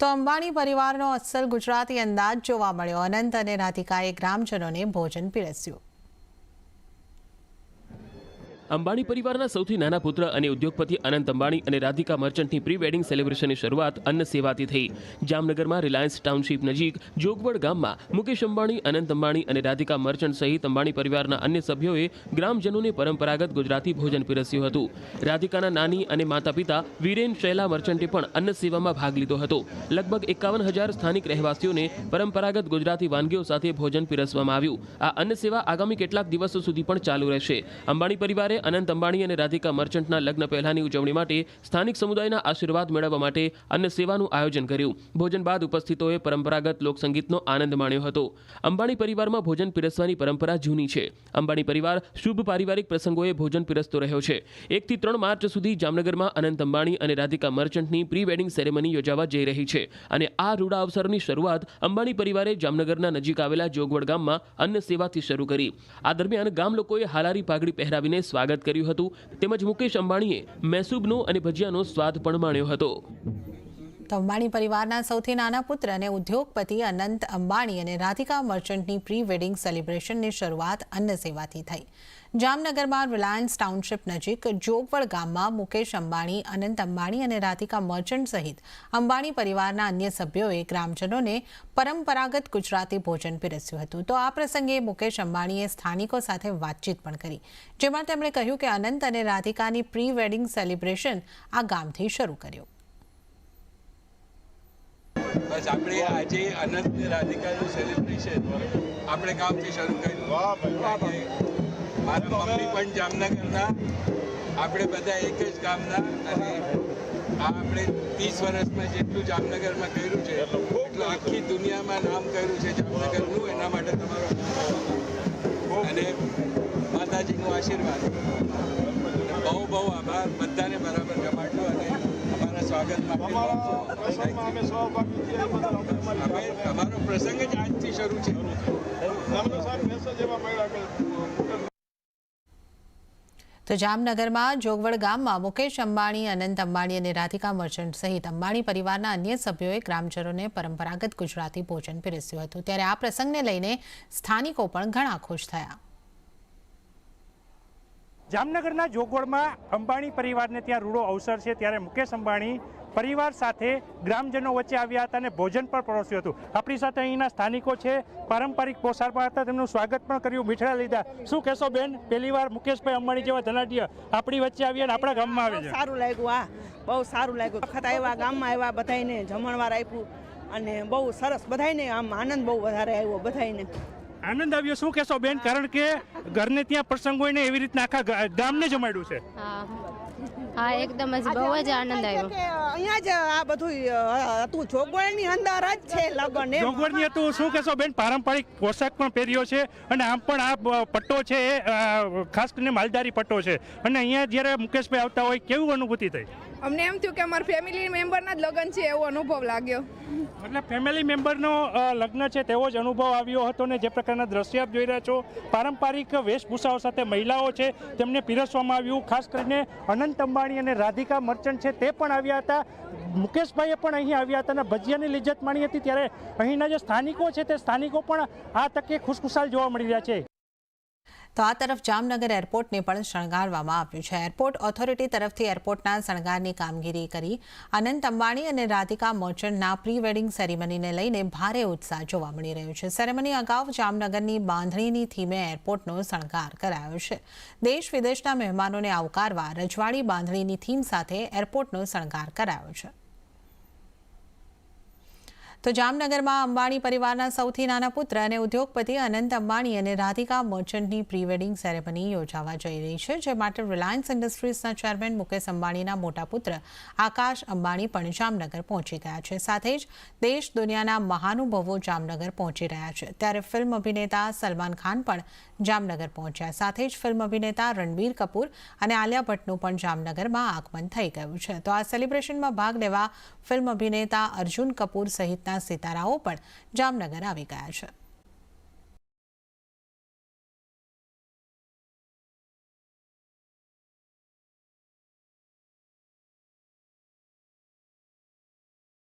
તો અંબાણી પરિવારનો અસલ ગુજરાતી અંદાજ જોવા મળ્યો. અનંત અને રાધિકાએ ગ્રામજનોને ભોજન પીરસ્યું. અંબાણી પરિવારના સૌથી નાના પુત્ર અને ઉદ્યોગપતિ અનંત અંબાણી અને રાધિકા મર્ચન્ટની પ્રી વેડિંગ સેલિબ્રેશનની શરૂઆત અન્ન સેવાથી થઈ. જામનગરમાં રિલાયન્સ ટાઉનશીપ નજીક જોગવડ ગામમાં મુકેશ અંબાણી, અનંત અંબાણી અને રાધિકા મર્ચન્ટ સહિત અંબાણી પરિવારના અન્ય સભ્યોએ ગ્રામજનોને પરંપરાગત ગુજરાતી ભોજન પીરસ્યું હતું. રાધિકાના નાની અને માતા પિતા વીરેન શૈલા મર્ચન્ટે પણ અન્ન સેવામાં ભાગ લીધો હતો. લગભગ એકાવન હજાર સ્થાનિક રહેવાસીઓને પરંપરાગત ગુજરાતી વાનગીઓ સાથે ભોજન પીરસવામાં આવ્યું. આ અન્ન સેવા આગામી કેટલાક દિવસો સુધી પણ ચાલુ રહેશે. અંબાણી પરિવારે અનંત અંબાણી અને રાધિકા મર્ચન્ટના લગ્ન પહેલાની ઉજવણી માટે સ્થાનિક સમુદાયના આશીર્વાદ મેળવવા માટે અન્ન સેવાનું આયોજન કર્યું. ભોજન બાદ ઉપસ્થિતોએ પરંપરાગત લોકસંગીતનો આનંદ માણ્યો હતો. અંબાણી પરિવારમાં ભોજન પીરસવાની પરંપરા જૂની છે. અંબાણી પરિવાર શુભ પારિવારિક પ્રસંગોએ ભોજન પીરસતો રહ્યો છે. એકથી ત્રણ માર્ચ સુધી જામનગરમાં અનંત અંબાણી અને રાધિકા મર્ચન્ટની પ્રી વેડિંગ સેરેમની યોજાવા જઈ રહી છે અને આ રૂડા અવસરની શરૂઆત અંબાણી પરિવારે જામનગરના નજીક આવેલા જોગવડ ગામમાં અન્ન સેવાથી શરૂ કરી. આ દરમિયાન ગામ લોકોએ હાલારી પાઘડી પહેરાવીને સ્વાગત કર્યું હતું. તેમજ મુકેશ અંબાણીએ મૈસૂબનો અને ભજીયાનો સ્વાદ પણ માણ્યો હતો. તો અંબાણી પરિવારના સૌથી નાના પુત્ર અને ઉદ્યોગપતિ અનંત અંબાણી અને રાધિકા મર્ચન્ટની પ્રી વેડિંગ સેલિબ્રેશનની શરૂઆત અન્ન સેવાથી થઈ. જામનગરમાં રિલાયન્સ ટાઉનશીપ નજીક જોગવડ ગામમાં મુકેશ અંબાણી, અનંત અંબાણી અને રાધિકા મર્ચન્ટ સહિત અંબાણી પરિવારના અન્ય સભ્યોએ ગ્રામજનોને પરંપરાગત ગુજરાતી ભોજન પીરસ્યું હતું. તો આ પ્રસંગે મુકેશ અંબાણીએ સ્થાનિકો સાથે વાતચીત પણ કરી, જેમાં તેમણે કહ્યું કે અનંત અને રાધિકાની પ્રી વેડિંગ સેલિબ્રેશન આ ગામથી શરૂ કર્યું. બસ આપણે આજે અનંત રાધિકાનું સેલિબ્રેશન આપણે ગામથી શરૂ કર્યું. મારા મમ્મી પણ જામનગરના. આપણે બધા એક જ ગામના અને આ આપણે ત્રીસ વર્ષમાં જેટલું જામનગરમાં કર્યું છે એટલું આખી દુનિયામાં નામ કર્યું છે જામનગરનું એના માટે તમારો અને માતાજીનો આશીર્વાદ. બહુ બહુ આભાર. બધાને બરાબર અમારા પ્રસંગ જ આજથી શરૂ છે. તો જામનગરમાં જોગવડ ગામમાં મુકેશ અંબાણી અનંત અંબાણી અને રાધિકા મર્ચન્ટ સહિત અંબાણી પરિવારના અન્ય સભ્યોએ ગ્રામજનોને પરંપરાગત ગુજરાતી ભોજન પીરસ્યું હતું. ત્યારે આ પ્રસંગને લઈને સ્થાનિકો પણ ઘણા ખુશ થયા. જામનગરના જોગવડમાં અંબાણી પરિવારને ત્યાં રૂડો અવસર છે. ત્યારે મુકેશ અંબાણી પરિવાર સાથે ગ્રામજનો વચ્ચે આવ્યા હતા અને ભોજન પણ પરોસ્યું હતું. આપણી સાથે અહીંના સ્થાનિકો છે. પારંપરિક પોશાકમાં હતા તેમનું સ્વાગત પણ કર્યું મીઠડા લીધા. શું કહેશો બેન? પહેલી વાર મુકેશભાઈ અંબાણી જેવા ધનાઢ્ય આપણી વચ્ચે આવ્યા અને આપણા ગામમાં આવે સારું લાગ્યું આ બહુ સારું લાગ્યું. વખત આવ્યા, ગામમાં આવ્યા બધાને જમણવાર આપ્યું. અને બહુ સરસ, બધાયને આમ આનંદ બહુ વધારે આવ્યો, બધાયને. આનંદ આવ્યો. શું કહેશો બેન? કારણ કે ઘરને ત્યાં પ્રસંગ હોય ને એવી રીતના આખા ગામને જમાડ્યું છે. હા. હા એકદમ જ બહુ જ આનંદ આવ્યો. અહીંયા જ આ બધું હતું. જોગવણની અંદર જ છે લગ્ન એમ. જોગવડની હતું. શું કહેશો બેન? પારંપરિક પોશાક પણ પહેર્યો છે અને આમ પણ આ પટ્ટો છે એ ખાસ કરીને માલધારી પટ્ટો છે. અને અહીંયા જ્યારે મુકેશભાઈ આવતા હોય કેવું અનુભૂતિ થઈ? અમને એમ થયું કે અમારા ફેમિલી મેમ્બરના જ લગ્ન છે એવો અનુભવ લાગ્યો. એટલે ફેમિલી મેમ્બરનો લગ્ન છે તેવો જ અનુભવ આવ્યો હતો ને જે પ્રકારના દ્રશ્ય આપ જોઈ રહ્યા છો. પારંપરિક વેશભૂષાઓ સાથે મહિલાઓ છે તેમને પીરસવામાં આવ્યું. ખાસ કરીને અનંત અંબાણી અને રાધિકા મર્ચન્ટ છે તે પણ આવ્યા હતા. મુકેશભાઈએ પણ અહીં આવ્યા હતા અને ભજીયાની લિજ્જત માણી હતી. ત્યારે અહીંના જે સ્થાનિકો છે તે સ્થાનિકો પણ આ તકે ખુશખુશાલ જોવા મળી રહ્યા છે. તો આ તરફ જામનગર એરપોર્ટને પણ શણગારવામાં આવ્યું છે. એરપોર્ટ ઓથોરિટી તરફથી એરપોર્ટના શણગારની કામગીરી કરી અનંત અંબાણી અને રાધિકા મર્ચન્ટના પ્રી વેડિંગ સેરેમનીને લઈને ભારે ઉત્સાહ જોવા મળી રહ્યો છે. સેરેમની અગાઉ જામનગરની બાંધણીની થીમે એરપોર્ટનો શણગાર કરાયો છે. દેશ વિદેશના મહેમાનોને આવકારવા રજવાડી બાંધણીની થીમ સાથે એરપોર્ટનો શણગાર કરાયો છે. તો જામનગરમાં અંબાણી પરિવારના સૌથી નાના પુત્ર અને ઉદ્યોગપતિ અનંત અંબાણી અને રાધિકા મર્ચન્ટની પ્રી વેડિંગ સેરેમની યોજાવા જઈ રહી છે, જે માટે રિલાયન્સ ઇન્ડસ્ટ્રીઝના ચેરમેન મુકેશ અંબાણીના મોટા પુત્ર આકાશ અંબાણી પણ જામનગર પહોંચી ગયા છે. સાથે જ દેશ દુનિયાના મહાનુભવો જામનગર પહોંચી રહ્યા છે. ત્યારે ફિલ્મ અભિનેતા સલમાન ખાન પણ જામનગર પહોંચ્યા. સાથે જ ફિલ્મ અભિનેતા રણબીર કપૂર અને આલિયા ભટ્ટનું પણ જામનગરમાં આગમન થઈ ગયું છે. તો આ સેલિબ્રેશનમાં ભાગ લેવા ફિલ્મ અભિનેતા અર્જુન કપૂર સહિતના સિતારાઓ પણ જામનગર આવી ગયા છે.